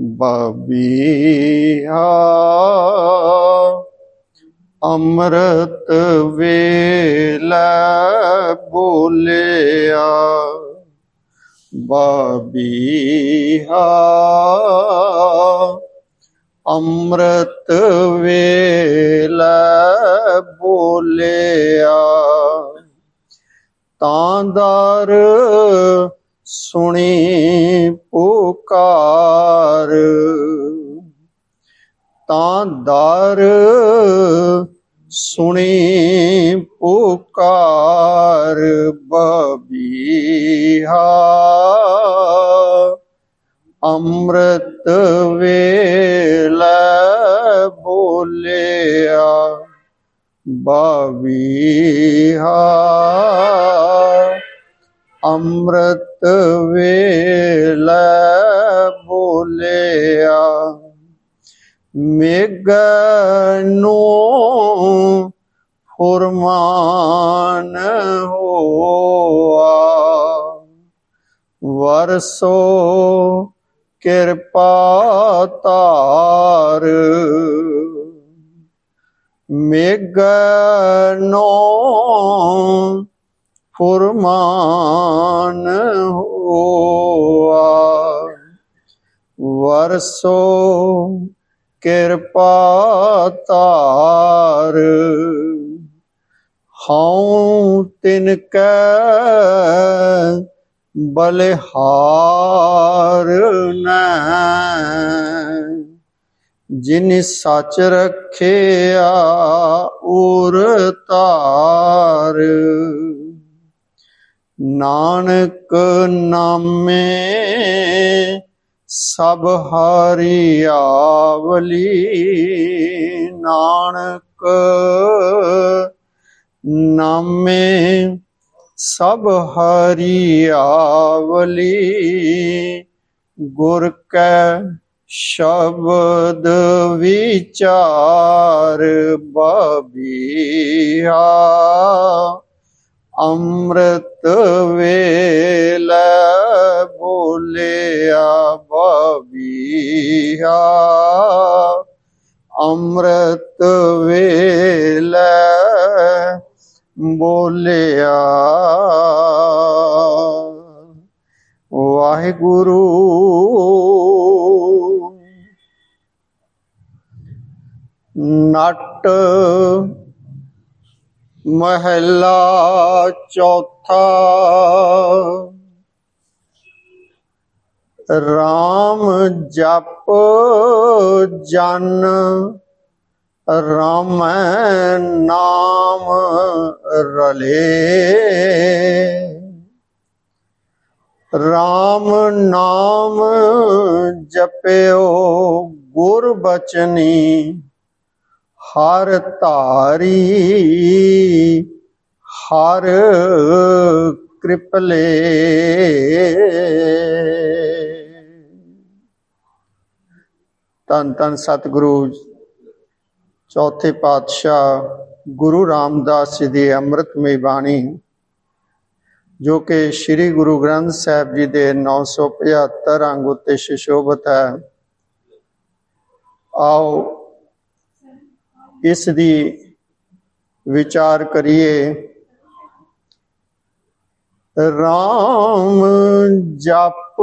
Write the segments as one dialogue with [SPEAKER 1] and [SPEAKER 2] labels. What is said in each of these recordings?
[SPEAKER 1] ਬਬੀਹਾ। ਅੰਮ੍ਰਿਤ ਵੇਲੇ ਬੋਲਿਆ ਬਬੀਹਾ। ਅੰਮ੍ਰਿਤ ਵੇਲੇ ਬੋਲਿਆ ਤਾਂ ਦਰ ਸੁਣੀ ਪੁਕਾਰ। ਤਾਂ ਦਰ ਸੁਣੀ ਪੁਕਾਰ ਬਬੀਹਾ। ਅੰਮ੍ਰਿਤ ਵੇਲੇ ਬੋਲਿਆ ਬਬੀਹਾ। ਅੰਮ੍ਰਿਤ ਵੇਲੇ ਬੋਲਿਆ ਨੂੰ ਫੁਰਮਾਨ ਹੋਆ। ਵਰਸੋ ਕਿਰਪਾ ਤਾਰ ਮੇਗਨੋ ਫੁਰਮਾਨ ਹੋਆ। ਵਰਸੋ ਕਿਰਪਾ ਤਾਰ ਹਉ ਤਿਨ ਕੈ ਬਲਿਹਾਰ ਨੈ। ਜਿਨ ਸੱਚ ਰਖਿਆ ਉਰ ਤਾਰ ਨਾਨਕ ਨਾਮੇ ਸਭ ਹਰੀਆਵਲੀ ਨਾਨਕ ਨਾਮੇ ਸਭ ਹਰੀਆਵਲੀ ਗੁਰ ਕੈ ਸ਼ਬਦ ਵਿਚਾਰ ਬਬੀਹਾ। ਅੰਮ੍ਰਿਤ ਵੇਲੇ ਬੋਲਿਆ ਬਬੀਹਾ ਅੰਮ੍ਰਿਤ ਵੇਲੇ ਬੋਲਿਆ ਵਾਹਿਗੁਰੂ ਨਟ ਮਹਿਲਾ ਚੌਥਾ। RAM ਜਪ ਜਨ ਰਾਮ ਨਾਮ ਰਲੇ। RAM ਨਾਮ ਜਪਿਓ ਗੁਰ ਬਚਨੀ। ਹਰ ਧਾਰੀ, ਹਰ ਕਿਰਪਲੇ। ਤਨ ਤਨ ਸਤਿਗੁਰੂ, ਚੌਥੇ ਪਾਤਸ਼ਾਹ ਗੁਰੂ ਰਾਮਦਾਸ ਜੀ ਦੀ ਅੰਮ੍ਰਿਤਮਈ ਬਾਣੀ, ਜੋ ਕਿ ਸ੍ਰੀ ਗੁਰੂ ਗ੍ਰੰਥ ਸਾਹਿਬ ਜੀ ਦੇ 975 ਅੰਗ ਉੱਤੇ ਸ਼ਿਸ਼ੋਭਤ ਹੈ। ਆਓ ਇਸ ਦੀ ਵਿਚਾਰ ਕਰੀਏ। ਰਾਮ ਜਪ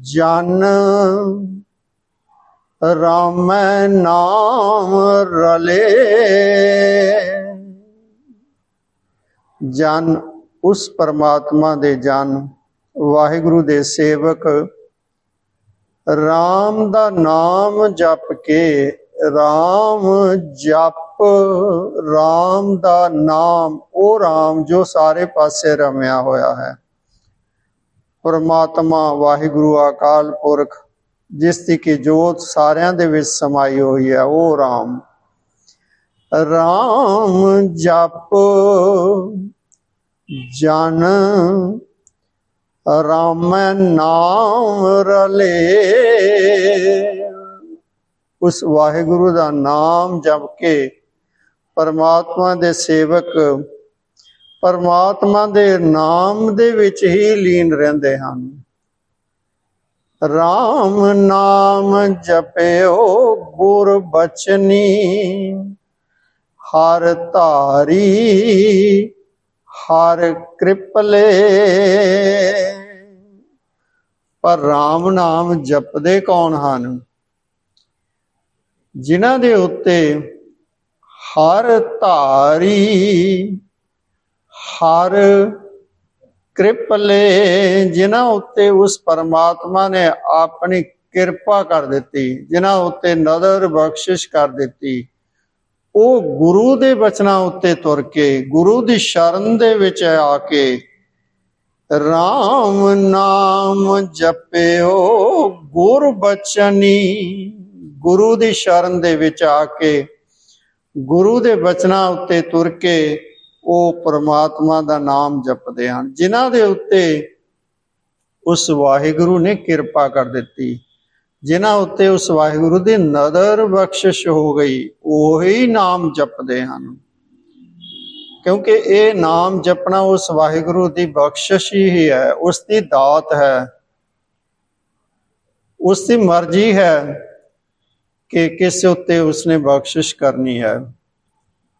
[SPEAKER 1] ਜਨ, ਰਾਮ ਨਾਮ ਰਲੇ। ਜਨ, ਉਸ ਪਰਮਾਤਮਾ ਦੇ ਜਨ, ਵਾਹਿਗੁਰੂ ਦੇ ਸੇਵਕ। ਰਾਮ ਦਾ ਨਾਮ ਜਪ ਕੇ RAM ਜਪ RAM ਦਾ ਨਾਮ, ਉਹ RAM ਜੋ ਸਾਰੇ ਪਾਸੇ ਰਮਿਆ ਹੋਇਆ ਹੈ। ਪਰਮਾਤਮਾ, ਵਾਹਿਗੁਰੂ, ਅਕਾਲ ਪੁਰਖ, ਜਿਸ ਦੀ ਕਿ ਜੋਤ ਸਾਰਿਆਂ ਦੇ ਵਿੱਚ ਸਮਾਈ ਹੋਈ ਹੈ, ਉਹ RAM RAM ਜਪ, ਜਨ ਰਾਮ ਨਾਮ ਰਲੇ। ਉਸ ਵਾਹਿਗੁਰੂ ਦਾ ਨਾਮ ਜਪ ਕੇ ਪਰਮਾਤਮਾ ਦੇ ਸੇਵਕ ਪਰਮਾਤਮਾ ਦੇ ਨਾਮ ਦੇ ਵਿੱਚ ਹੀ ਲੀਨ ਰਹਿੰਦੇ ਹਨ। RAM ਨਾਮ ਜਪਿਓ ਗੁਰ ਬਚਨੀ, ਹਰ ਧਾਰੀ, ਹਰ ਕਿਰਪਲੇ। ਪਰ RAM ਨਾਮ ਜਪਦੇ ਕੌਣ ਹਨ? ਜਿਨ੍ਹਾਂ ਦੇ ਉੱਤੇ ਹਰ ਧਾਰੀ, ਹਰ ਕਿਰਪਲੇ, ਜਿਨ੍ਹਾਂ ਉੱਤੇ ਉਸ ਪਰਮਾਤਮਾ ਨੇ ਆਪਣੀ ਕਿਰਪਾ ਕਰ ਦਿੱਤੀ, ਜਿਨ੍ਹਾਂ ਉੱਤੇ ਨਦਰ ਬਖਸ਼ਿਸ਼ ਕਰ ਦਿੱਤੀ, ਉਹ ਗੁਰੂ ਦੇ ਬਚਨਾਂ ਉੱਤੇ ਤੁਰ ਕੇ, ਗੁਰੂ ਦੀ ਸ਼ਰਨ ਦੇ ਵਿੱਚ ਆ ਕੇ RAM ਨਾਮ ਜਪਿਓ ਗੁਰ ਬਚਨੀ। ਗੁਰੂ ਦੀ ਸ਼ਰਨ ਦੇ ਵਿੱਚ ਆ ਕੇ ਗੁਰੂ ਦੇ ਬਚਨਾਂ ਉੱਤੇ ਤੁਰ ਕੇ ਉਹ ਪ੍ਰਮਾਤਮਾ ਦਾ ਨਾਮ ਜਪਦੇ ਹਨ, ਜਿਨ੍ਹਾਂ ਦੇ ਉੱਤੇ ਉਸ ਵਾਹਿਗੁਰੂ ਨੇ ਕਿਰਪਾ ਕਰ ਦਿੱਤੀ। ਜਿਨ੍ਹਾਂ ਉੱਤੇ ਉਸ ਵਾਹਿਗੁਰੂ ਦੀ ਨਦਰ ਬਖਸ਼ਿਸ਼ ਹੋ ਗਈ, ਉਹੀ ਨਾਮ ਜਪਦੇ ਹਨ। ਕਿਉਂਕਿ ਇਹ ਨਾਮ ਜਪਣਾ ਉਸ ਵਾਹਿਗੁਰੂ ਦੀ ਬਖਸ਼ਿਸ਼ ਹੀ ਹੈ, ਉਸ ਦੀ ਦਾਤ ਹੈ, ਉਸ ਦੀ ਮਰਜ਼ੀ ਹੈ। ਕਿ ਕਿਸ ਉੱਤੇ ਉਸਨੇ ਬਖਸ਼ਿਸ਼ ਕਰਨੀ ਹੈ?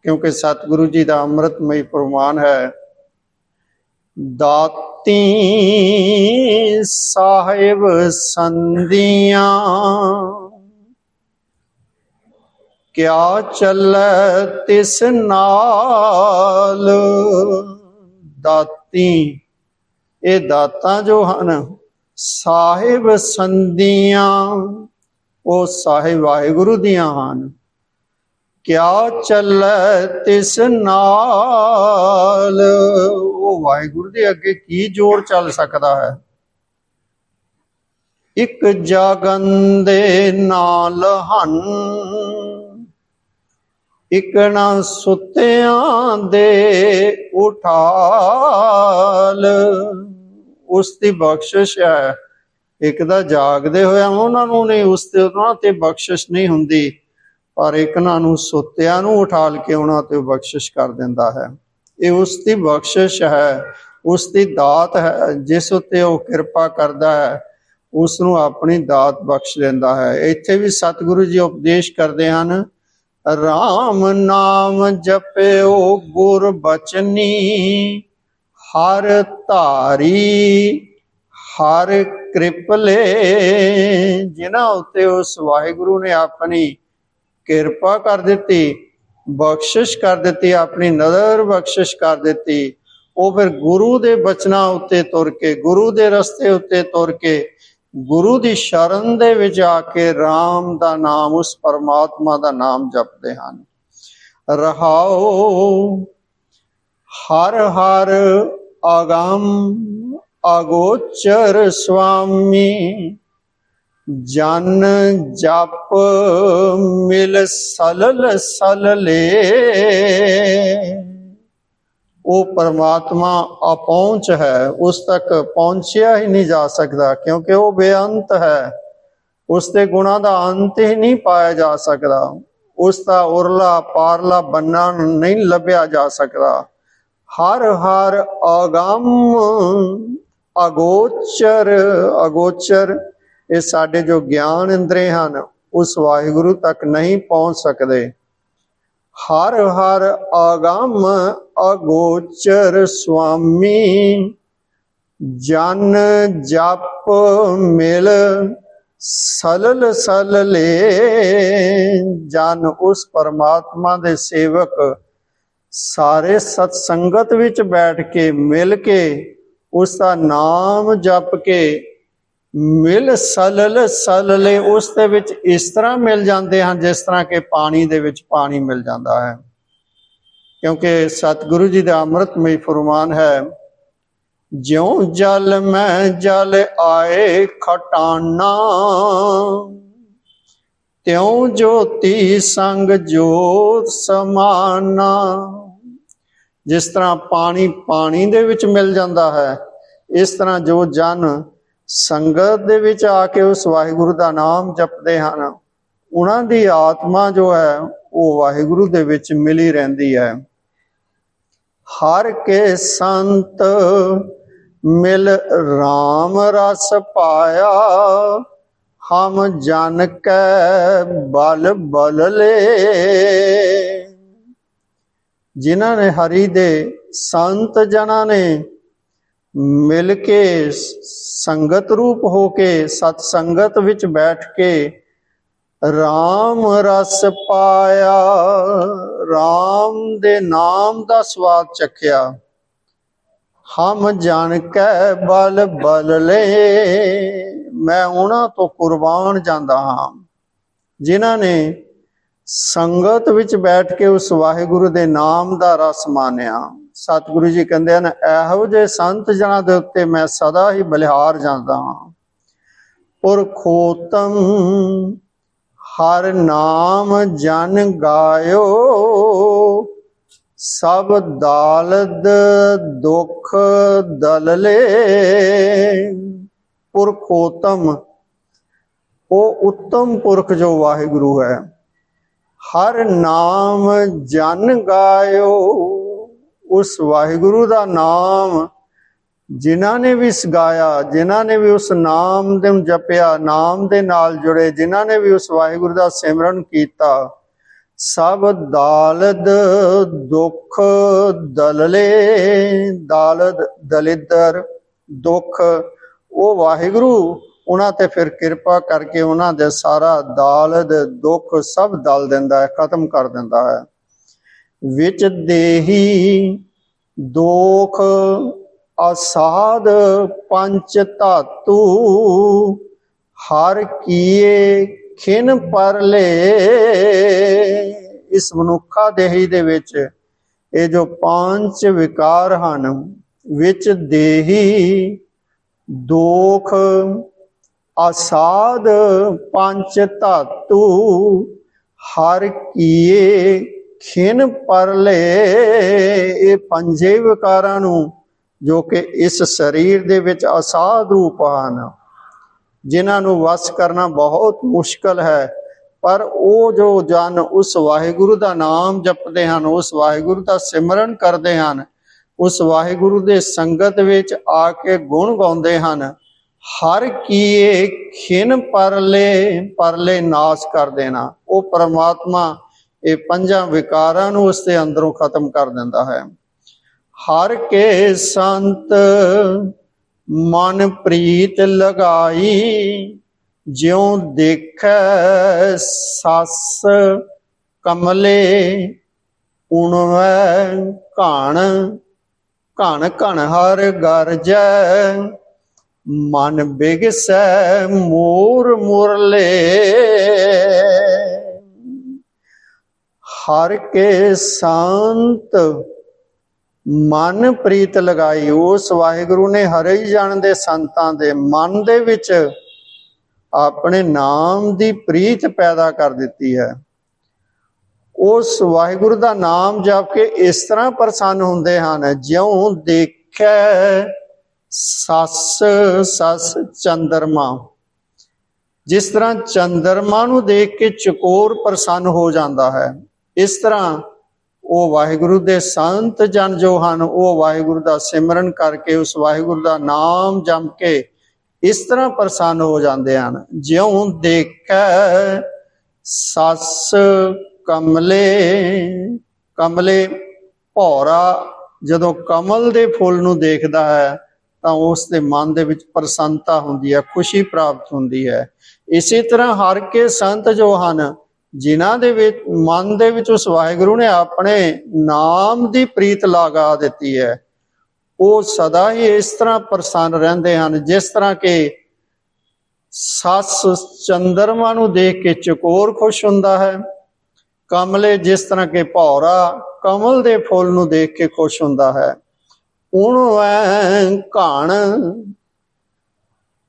[SPEAKER 1] ਕਿਉਂਕਿ ਸਤਿਗੁਰੂ ਜੀ ਦਾ ਅੰਮ੍ਰਿਤਮਈ ਪ੍ਰਮਾਨ ਹੈ, ਦਾਤੀ ਸਾਹਿਬ ਸੰਧੀਆਂ, ਕਿਆ ਚੱਲ ਤਿਸ ਨਾਲ? ਦਾਤੀ, ਇਹ ਦਾਤਾਂ ਜੋ ਹਨ, ਸਾਹਿਬ ਸੰਧੀਆਂ ਉਹ ਸਾਹਿਬ ਵਾਹਿਗੁਰੂ ਦੀਆਂ ਹਨ। ਕਿਆ ਚੱਲੈ ਤਿਸ ਨਾਲ? ਉਹ ਵਾਹਿਗੁਰੂ ਦੇ ਅੱਗੇ ਕੀ ਜ਼ੋਰ ਚੱਲ ਸਕਦਾ ਹੈ? ਇੱਕ ਜਾਗਨ ਦੇ ਨਾਲ ਹਨ। ਇੱਕ ਨਾ ਸੁੱਤਿਆਂ ਦੇ ਉਠਾਲ। ਉਸ ਦੀ ਬਖਸ਼ਿਸ਼ ਹੈ। ਇੱਕ ਦਾ ਜਾਗਦੇ ਹੋਇਆ ਉਹਨਾਂ ਨੂੰ ਨਹੀਂ, ਉਸ ਤੇ, ਉਹਨਾਂ ਤੇ ਬਖਸ਼ਿਸ਼ ਨਹੀਂ ਹੁੰਦੀ, ਪਰ ਇੱਕ ਨੂੰ ਸੁੱਤਿਆਂ ਨੂੰ ਉਠਾਲ ਕੇ ਉਹਨਾਂ ਤੇ ਬਖਸ਼ਿਸ਼ ਕਰ ਦਿੰਦਾ ਹੈ। ਇਹ ਉਸ ਦੀ ਬਖਸ਼ਿਸ਼ ਹੈ, ਉਸ ਦੀ ਦਾਤ ਹੈ, ਜਿਸ ਉਤੇ ਉਹ ਕਿਰਪਾ ਕਰਦਾ ਹੈ, ਉਸ ਨੂੰ ਆਪਣੀ ਦਾਤ ਬਖਸ਼ ਲੈਂਦਾ ਹੈ। ਇੱਥੇ ਵੀ ਸਤਿਗੁਰੂ ਜੀ ਉਪਦੇਸ਼ ਕਰਦੇ ਹਨ RAM ਨਾਮ ਜਪਿਓ ਗੁਰ ਬਚਨੀ, ਹਰ ਧਾਰੀ ਹਰ ਕਿਰਪਲੇ, ਜਿਨ੍ਹਾਂ ਉੱਤੇ ਉਸ ਵਾਹਿਗੁਰੂ ਨੇ ਆਪਣੀ ਕਿਰਪਾ ਕਰ ਦਿੱਤੀ, ਬਖਸ਼ਿਸ਼ ਕਰ ਦਿੱਤੀ, ਆਪਣੀ ਨਜ਼ਰ ਬਖਸ਼ਿਸ਼ ਕਰ ਦਿੱਤੀ, ਉਹ ਫਿਰ ਗੁਰੂ ਦੇ ਬਚਨਾਂ ਉੱਤੇ ਤੁਰ ਕੇ, ਗੁਰੂ ਦੇ ਰਸਤੇ ਉੱਤੇ ਤੁਰ ਕੇ, ਗੁਰੂ ਦੀ ਸ਼ਰਨ ਦੇ ਵਿੱਚ ਆ ਕੇ RAM ਦਾ ਨਾਮ, ਉਸ ਪਰਮਾਤਮਾ ਦਾ ਨਾਮ ਜਪਦੇ ਹਨ। ਰਹਾਓ, ਹਰ ਹਰ ਆਗਮ ਅਗੋਚਰ ਸੁਆਮੀ ਜਨ ਜਪ ਮਿਲ ਸਲਲ ਸਲਲੇ। ਉਹ ਪਰਮਾਤਮਾ ਅਪਹੁੰਚ ਹੈ, ਉਸ ਤੱਕ ਪਹੁੰਚਿਆ ਹੀ ਨਹੀਂ ਜਾ ਸਕਦਾ, ਕਿਉਂਕਿ ਉਹ ਬੇਅੰਤ ਹੈ। ਉਸ ਦੇ ਗੁਣਾਂ ਦਾ ਅੰਤ ਹੀ ਨਹੀਂ ਪਾਇਆ ਜਾ ਸਕਦਾ। ਉਸ ਦਾ ਉਰਲਾ ਪਾਰਲਾ ਬੰਨਾ ਨਹੀਂ ਲੱਭਿਆ ਜਾ ਸਕਦਾ। ਹਰ ਹਰ ਅਗੰਮ ਅਗੋਚਰ ਅਗੋਚਰ, ਇਹ ਸਾਡੇ ਜੋ ਗਿਆਨ ਇੰਦਰੇ ਹਨ, ਉਸ ਵਾਹਿਗੁਰੂ ਤੱਕ ਨਹੀਂ ਪਹੁੰਚ ਸਕਦੇ। ਹਰ ਹਰ ਆਗਮ ਅਗੋਚਰ ਸੁਆਮੀ, ਜਨ ਜਪ ਮਿਲ, ਸਲਲ ਸਲਲੇ ਜਨ ਉਸ ਪਰਮਾਤਮਾ ਦੇ ਸੇਵਕ, ਸਾਰੇ ਸਤ ਸੰਗਤ ਵਿੱਚ ਬੈਠ ਕੇ ਮਿਲ ਕੇ ਉਸ ਦਾ ਨਾਮ ਜਪ ਕੇ ਮਿਲ ਸਲਲ ਸਲਲੇ, ਉਸ ਦੇ ਵਿੱਚ ਇਸ ਤਰ੍ਹਾਂ ਮਿਲ ਜਾਂਦੇ ਹਨ ਜਿਸ ਤਰ੍ਹਾਂ ਕਿ ਪਾਣੀ ਦੇ ਵਿੱਚ ਪਾਣੀ ਮਿਲ ਜਾਂਦਾ ਹੈ। ਕਿਉਂਕਿ ਸਤਿਗੁਰੂ ਜੀ ਦਾ ਅੰਮ੍ਰਿਤਮਈ ਫਰਮਾਨ ਹੈ, ਜਿਉ ਜਲ ਮੈਂ ਜਲ ਆਏ ਖਟਾਨਾ, ਤਿਉ ਜੋਤੀ ਸੰਗ ਜੋਤ ਸਮਾਨਾ। ਜਿਸ ਤਰ੍ਹਾਂ ਪਾਣੀ ਪਾਣੀ ਦੇ ਵਿੱਚ ਮਿਲ ਜਾਂਦਾ ਹੈ, ਇਸ ਤਰ੍ਹਾਂ ਜੋ ਜਨ ਸੰਗਤ ਦੇ ਵਿੱਚ ਆ ਕੇ ਉਸ ਵਾਹਿਗੁਰੂ ਦਾ ਨਾਮ ਜਪਦੇ ਹਨ, ਉਹਨਾਂ ਦੀ ਆਤਮਾ ਜੋ ਹੈ, ਉਹ ਵਾਹਿਗੁਰੂ ਦੇ ਵਿੱਚ ਮਿਲੀ ਰਹਿੰਦੀ ਹੈ। ਹਰ ਕੇ ਸੰਤ ਮਿਲ RAM ਰਸ ਪਾਇਆ, ਹਮ ਜਨ ਕੈ ਬਲ ਬਲ ਲੇ। ਜਿਨ੍ਹਾਂ ਨੇ ਹਰੀ ਦੇ ਸੰਤ ਜਨਾਂ ਨੇ ਮਿਲ ਕੇ ਸੰਗਤ ਰੂਪ ਹੋ ਕੇ ਸਤ ਸੰਗਤ ਵਿੱਚ ਬੈਠ ਕੇ RAM ਰਸ ਪਾਇਆ RAM ਦੇ ਨਾਮ ਦਾ ਸਵਾਦ ਚਖਿਆ। ਹਮ ਜਾਣ ਕੈ ਬਲ ਬਲ ਲੈ, ਮੈਂ ਉਹਨਾਂ ਤੋਂ ਕੁਰਬਾਨ ਜਾਂਦਾ ਹਾਂ, ਜਿਨ੍ਹਾਂ ਨੇ ਸੰਗਤ ਵਿੱਚ ਬੈਠ ਕੇ ਉਸ ਵਾਹਿਗੁਰੂ ਦੇ ਨਾਮ ਦਾ ਰਸ ਮਾਨਿਆ। ਸਤਿਗੁਰੂ ਜੀ ਕਹਿੰਦੇ ਹਨ, ਇਹੋ ਜਿਹੇ ਸੰਤ ਜਨਾਂ ਦੇ ਉੱਤੇ ਮੈਂ ਸਦਾ ਹੀ ਬਲਿਹਾਰ ਜਾਂਦਾ ਹਾਂ। ਪੁਰਖੋਤਮ, ਹਰ ਨਾਮ ਜਨ ਗਾਇਓ, ਸਭ ਦਾਲਦ ਦੁਖ ਦਲਲੇ। ਪੁਰਖੋਤਮ, ਉਹ ਉੱਤਮ ਪੁਰਖ ਜੋ ਵਾਹਿਗੁਰੂ ਹੈ। ਹਰ ਨਾਮ ਜਨ ਗਾਇਓ। ਉਸ ਵਾਹਿਗੁਰੂ ਦਾ ਨਾਮ ਜਿਨ੍ਹਾਂ ਨੇ ਵੀ ਗਾਇਆ, ਜਿਨ੍ਹਾਂ ਨੇ ਵੀ ਉਸ ਨਾਮ ਦੇ ਜਪਿਆ, ਨਾਮ ਦੇ ਨਾਲ ਜੁੜੇ, ਜਿਨ੍ਹਾਂ ਨੇ ਵੀ ਉਸ ਵਾਹਿਗੁਰੂ ਦਾ ਸਿਮਰਨ ਕੀਤਾ, ਸਭ ਦਾਲਦ ਦੁੱਖ ਦਲਲੇ, ਦਾਲਦ ਦਲਿੱਦਰ ਦੁੱਖ। ਉਹ ਵਾਹਿਗੁਰੂ ਉਹਨਾਂ ਤੇ ਫਿਰ ਕਿਰਪਾ ਕਰਕੇ ਉਹਨਾਂ ਦੇ ਸਾਰਾ ਦਾਲਦ ਦੁੱਖ ਸਭ ਦਲ ਦਿੰਦਾ ਹੈ, ਖਤਮ ਕਰ ਦਿੰਦਾ ਹੈ। ਵਿੱਚ ਦੇਹੀ ਦੋਖ ਅਸਾਧ ਪੰਚ ਧਾਤੂ, ਹਰ ਕੀਏ ਖਿਨ ਪਰਲੇ ਇਸ ਮਨੁੱਖਾ ਦੇਹੀ ਦੇ ਵਿੱਚ ਇਹ ਜੋ ਪੰਜ ਵਿਕਾਰ ਹਨ, ਵਿੱਚ ਦੇਹੀ ਦੋਖ ਅਸਾਧ ਪੰਚ ਧਾਤੂ, ਹਰ ਕੀਏ ਖਿਨ ਪਰਲੇ ਇਹ ਪੰਜੇ ਵਿਕਾਰਾਂ ਨੂੰ ਜੋ ਕਿ ਇਸ ਸਰੀਰ ਦੇ ਵਿੱਚ ਅਸਾਧ ਰੂਪ ਹਨ, ਜਿਨ੍ਹਾਂ ਨੂੰ ਵਸ ਕਰਨਾ ਬਹੁਤ ਮੁਸ਼ਕਲ ਹੈ। ਪਰ ਉਹ ਜੋ ਜਨ ਉਸ ਵਾਹਿਗੁਰੂ ਦਾ ਨਾਮ ਜਪਦੇ ਹਨ, ਉਸ ਵਾਹਿਗੁਰੂ ਦਾ ਸਿਮਰਨ ਕਰਦੇ ਹਨ, ਉਸ ਵਾਹਿਗੁਰੂ ਦੇ ਸੰਗਤ ਵਿੱਚ ਆ ਕੇ ਗੁਣ ਗਾਉਂਦੇ ਹਨ ਹਰ ਕੀਏ ਖਿਨ ਪਰਲੇ ਪਰਲੇ ਨਾਸ਼ ਕਰ ਦੇਣਾ। ਉਹ ਪਰਮਾਤਮਾ ਇਹ ਪੰਜਾਂ ਵਿਕਾਰਾਂ ਨੂੰ ਉਸ ਦੇ ਅੰਦਰੋਂ ਖਤਮ ਕਰ ਦਿੰਦਾ ਹੈ। ਹਰ ਕੇ ਸੰਤ ਮਨ ਪ੍ਰੀਤ ਲਗਾਈ, ਜਿਉ ਦੇਖੈ ਸੱਸ ਕਮਲੇ ਉਣਵੈ ਘਣ ਘਣ ਘਣ ਹਰ ਗਰਜੈ ਮਨ ਬਿਗਸੈ ਮੂਰ ਮੁਰਲੇ। ਹਰ ਕੇ ਸੰਤ ਮਨ ਪ੍ਰੀਤ ਲਗਾਈ। ਉਸ ਵਾਹਿਗੁਰੂ ਨੇ ਹਰੇ ਹੀ ਜਾਣਦੇ ਸੰਤਾਂ ਦੇ ਮਨ ਦੇ ਵਿੱਚ ਆਪਣੇ ਨਾਮ ਦੀ ਪ੍ਰੀਤ ਪੈਦਾ ਕਰ ਦਿੱਤੀ ਹੈ। ਉਸ ਵਾਹਿਗੁਰੂ ਦਾ ਨਾਮ ਜਪ ਕੇ ਇਸ ਤਰ੍ਹਾਂ ਪ੍ਰਸੰਨ ਹੁੰਦੇ ਹਨ, ਜਿਉਂ ਦੇਖੈ ਸੱਸ ਸੱਸ ਚੰਦਰਮਾ। ਜਿਸ ਤਰ੍ਹਾਂ ਚੰਦਰਮਾ ਨੂੰ ਦੇਖ ਕੇ ਚਕੋਰ ਪ੍ਰਸੰਨ ਹੋ ਜਾਂਦਾ ਹੈ, ਇਸ ਤਰ੍ਹਾਂ ਉਹ ਵਾਹਿਗੁਰੂ ਦੇ ਸੰਤ ਜਨ ਜੋ ਹਨ, ਉਹ ਵਾਹਿਗੁਰੂ ਦਾ ਸਿਮਰਨ ਕਰਕੇ ਉਸ ਵਾਹਿਗੁਰੂ ਦਾ ਨਾਮ ਜਮ ਕੇ ਇਸ ਤਰ੍ਹਾਂ ਪ੍ਰਸੰਨ ਹੋ ਜਾਂਦੇ ਹਨ। ਜਿਉਂ ਦੇਖੈ ਸੱਸ ਕਮਲੇ ਕਮਲੇ ਭੌਰਾ ਜਦੋਂ ਕਮਲ ਦੇ ਫੁੱਲ ਨੂੰ ਦੇਖਦਾ ਹੈ ਤਾਂ ਉਸ ਦੇ ਮਨ ਦੇ ਵਿੱਚ ਪ੍ਰਸੰਨਤਾ ਹੁੰਦੀ ਹੈ, ਖੁਸ਼ੀ ਪ੍ਰਾਪਤ ਹੁੰਦੀ ਹੈ। ਇਸੇ ਤਰ੍ਹਾਂ ਹਰ ਕੇ ਸੰਤ ਜੋ ਹਨ, ਜਿਨ੍ਹਾਂ ਦੇ ਵਿੱਚ, ਮਨ ਦੇ ਵਿੱਚ ਉਸ ਵਾਹਿਗੁਰੂ ਨੇ ਆਪਣੇ ਨਾਮ ਦੀ ਪ੍ਰੀਤ ਲਗਾ ਦਿੱਤੀ ਹੈ, ਉਹ ਸਦਾ ਹੀ ਇਸ ਤਰ੍ਹਾਂ ਪ੍ਰਸੰਨ ਰਹਿੰਦੇ ਹਨ, ਜਿਸ ਤਰ੍ਹਾਂ ਕਿ ਸੱਸ ਚੰਦਰਮਾ ਨੂੰ ਦੇਖ ਕੇ ਚਕੋਰ ਖੁਸ਼ ਹੁੰਦਾ ਹੈ, ਕਮਲੇ ਜਿਸ ਤਰ੍ਹਾਂ ਕਿ ਭੌਰਾ ਕਮਲ ਦੇ ਫੁੱਲ ਨੂੰ ਦੇਖ ਕੇ ਖੁਸ਼ ਹੁੰਦਾ ਹੈ। ਉਹਨੂੰ ਘਣ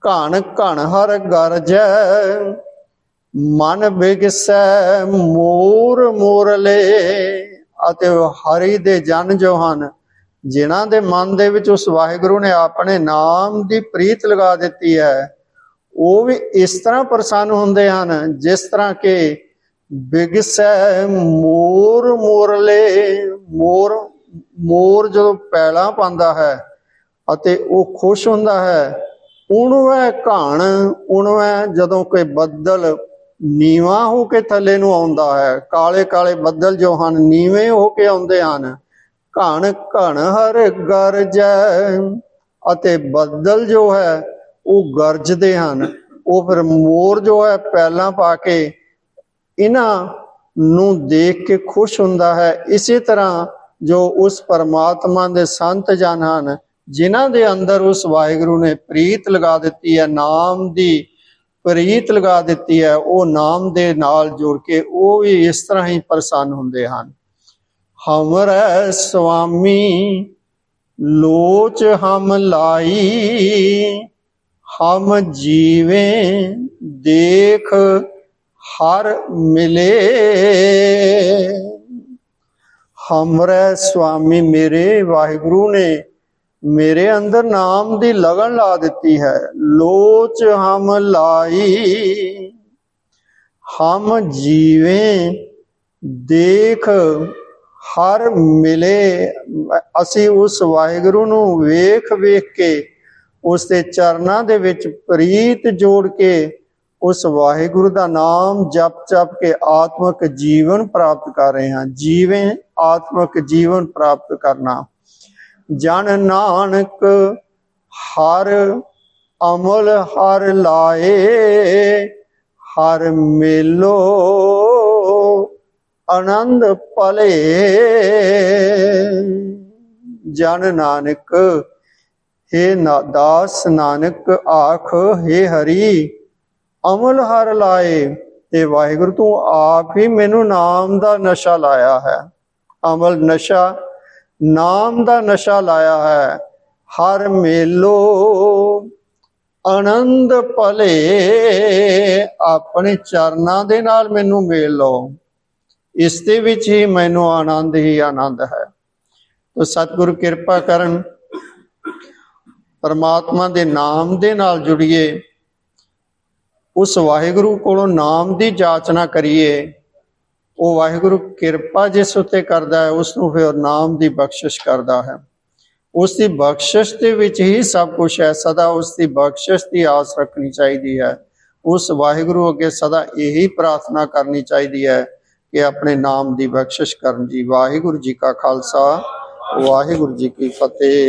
[SPEAKER 1] ਘਣ ਘਣ ਹਰ ਗਰਜੈ। ਮਨ ਬਿਗਸੈ ਮੋਰ ਮੋਰਲੇ, ਅਤੇ ਹਰੀ ਦੇ ਜਨ ਜੋ ਹਨ, ਜਿਨ੍ਹਾਂ ਦੇ ਮਨ ਦੇ ਵਿੱਚ ਉਸ ਵਾਹਿਗੁਰੂ ਨੇ ਆਪਣੇ ਨਾਮ ਦੀ ਪ੍ਰੀਤ ਲਗਾ ਦਿੱਤੀ ਹੈ, ਉਹ ਵੀ ਇਸ ਤਰ੍ਹਾਂ ਪ੍ਰਸੰਨ ਹੁੰਦੇ ਹਨ, ਜਿਸ ਤਰ੍ਹਾਂ ਕਿ ਬਿਗਸੈ ਮੋਰ ਮੋਰਲੇ। ਮੋਰ ਮੋਰ ਜਦੋਂ ਪੈਲਾਂ ਪਾਉਂਦਾ ਹੈ ਅਤੇ ਉਹ ਖੁਸ਼ ਹੁੰਦਾ ਹੈ, ਉਣਵੇਂ ਘਣ, ਉਣਵੇਂ ਜਦੋਂ ਕੋਈ ਬੱਦਲ ਨੀਵਾ ਹੋ ਕੇ ਥੱਲੇ ਨੂੰ ਆਉਂਦਾ ਹੈ, ਕਾਲੇ ਕਾਲੇ ਬੱਦਲ ਜੋ ਹਨ ਨੀਵੇਂ ਹੋ ਕੇ ਆਉਂਦੇ ਹਨ। ਘਣ ਘਣ ਹਰ ਗਰਜੈ ਅਤੇ ਬੱਦਲ ਜੋ ਹੈ ਉਹ ਗਰਜਦੇ ਹਨ। ਉਹ ਫਿਰ ਮੋਰ ਜੋ ਹੈ ਪੈਲਾਂ ਪਾ ਕੇ ਇਹਨਾਂ ਨੂੰ ਦੇਖ ਕੇ ਖੁਸ਼ ਹੁੰਦਾ ਹੈ। ਇਸੇ ਤਰ੍ਹਾਂ ਜੋ ਉਸ ਪਰਮਾਤਮਾ ਦੇ ਸੰਤ ਜਨ ਹਨ, ਜਿਨ੍ਹਾਂ ਦੇ ਅੰਦਰ ਉਸ ਵਾਹਿਗੁਰੂ ਨੇ ਪ੍ਰੀਤ ਲਗਾ ਦਿੱਤੀ ਹੈ, ਨਾਮ ਦੀ ਪ੍ਰੀਤ ਲਗਾ ਦਿੱਤੀ ਹੈ, ਉਹ ਨਾਮ ਦੇ ਨਾਲ ਜੁੜ ਕੇ ਉਹ ਵੀ ਇਸ ਤਰ੍ਹਾਂ ਹੀ ਪ੍ਰਸੰਨ ਹੁੰਦੇ ਹਨ। ਹਮਰੈ ਸੁਆਮੀ ਲੋਚ ਹਮ ਲਾਈ, ਹਮ ਜੀਵੇ ਦੇਖ ਹਰ ਮਿਲੇ। ਹਮਰੇ ਸੁਆਮੀ ਮੇਰੇ, ਵਾਹਿਗੁਰੂ ਨੇ ਮੇਰੇ ਅੰਦਰ ਨਾਮ ਦੀ ਲਗਨ ਲਾ ਦਿੱਤੀ ਹੈ। ਲੋਚ ਹਮ ਲਾਈ, ਹਮ ਜੀਵੇਂ, ਦੇਖ ਹਰ ਮਿਲੇ। ਅਸੀਂ ਉਸ ਵਾਹਿਗੁਰੂ ਨੂੰ ਵੇਖ ਵੇਖ ਕੇ, ਉਸ ਦੇ ਚਰਨਾਂ ਦੇ ਵਿੱਚ ਪ੍ਰੀਤ ਜੋੜ ਕੇ ਉਸ ਵਾਹਿਗੁਰੂ ਦਾ ਨਾਮ ਜਪ ਜਪ ਕੇ ਆਤਮਿਕ ਜੀਵਨ ਪ੍ਰਾਪਤ ਕਰ ਰਹੇ ਹਾਂ। ਜੀਵੇਂ ਆਤਮਿਕ ਜੀਵਨ ਪ੍ਰਾਪਤ ਕਰਨਾ। ਜਨ ਨਾਨਕ ਹਰ ਅਮਲ ਹਰ ਲਾਏ, ਹਰ ਮੇਲੋ ਆਨੰਦ ਪਲੇ ਜਨ ਨਾਨਕ हे ਦਾਸ ਨਾਨਕ ਆਖ, ਹੇ ਹਰੀ ਅਮਲ ਹਰ ਲਾਏ, ਤੇ ਵਾਹਿਗੁਰੂ ਤੂੰ ਆਪ ਹੀ ਮੈਨੂੰ ਨਾਮ ਦਾ ਨਸ਼ਾ ਲਾਇਆ ਹੈ। ਅਮਲ ਨਸ਼ਾ, ਨਾਮ ਦਾ ਨਸ਼ਾ ਲਾਇਆ ਹੈ। ਹਰ ਮੇਲੋ ਆਨੰਦ ਭਲੇ, ਆਪਣੇ ਚਰਨਾਂ ਦੇ ਨਾਲ ਮੈਨੂੰ ਮੇਲ ਲਓ। ਇਸ ਦੇ ਵਿੱਚ ਹੀ ਮੈਨੂੰ ਆਨੰਦ ਹੀ ਆਨੰਦ ਹੈ। ਤੋ ਸਤਿਗੁਰੂ ਕਿਰਪਾ ਕਰਨ, ਪਰਮਾਤਮਾ ਦੇ ਨਾਮ ਦੇ ਨਾਲ ਜੁੜੀਏ। ਉਸ ਵਾਹਿਗੁਰੂ ਕੋਲੋਂ ਨਾਮ ਦੀ ਜਾਚਨਾ ਕਰੀਏ, ਉਹ ਵਾਹਿਗੁਰੂ ਕਿਰਪਾ ਜਿਸ ਉੱਤੇ ਕਰਦਾ ਹੈ, ਉਸ ਨੂੰ ਫਿਰ ਨਾਮ ਦੀ ਬਖਸ਼ਿਸ਼ ਕਰਦਾ ਹੈ। ਉਸ ਦੀ ਬਖਸ਼ਿਸ਼ ਦੇ ਵਿੱਚ ਹੀ ਸਭ ਕੁਝ ਹੈ, ਸਦਾ ਉਸ ਦੀ ਬਖਸ਼ਿਸ਼ ਦੀ ਆਸ ਰੱਖਣੀ ਚਾਹੀਦੀ ਹੈ। ਉਸ ਵਾਹਿਗੁਰੂ ਅੱਗੇ ਸਦਾ ਇਹੀ ਪ੍ਰਾਰਥਨਾ ਕਰਨੀ ਚਾਹੀਦੀ ਹੈ ਕਿ ਆਪਣੇ ਨਾਮ ਦੀ ਬਖਸ਼ਿਸ਼ ਕਰਨ ਜੀ। ਵਾਹਿਗੁਰੂ ਜੀ ਕਾ ਖਾਲਸਾ, ਵਾਹਿਗੁਰੂ ਜੀ ਕੀ ਫਤਿਹ।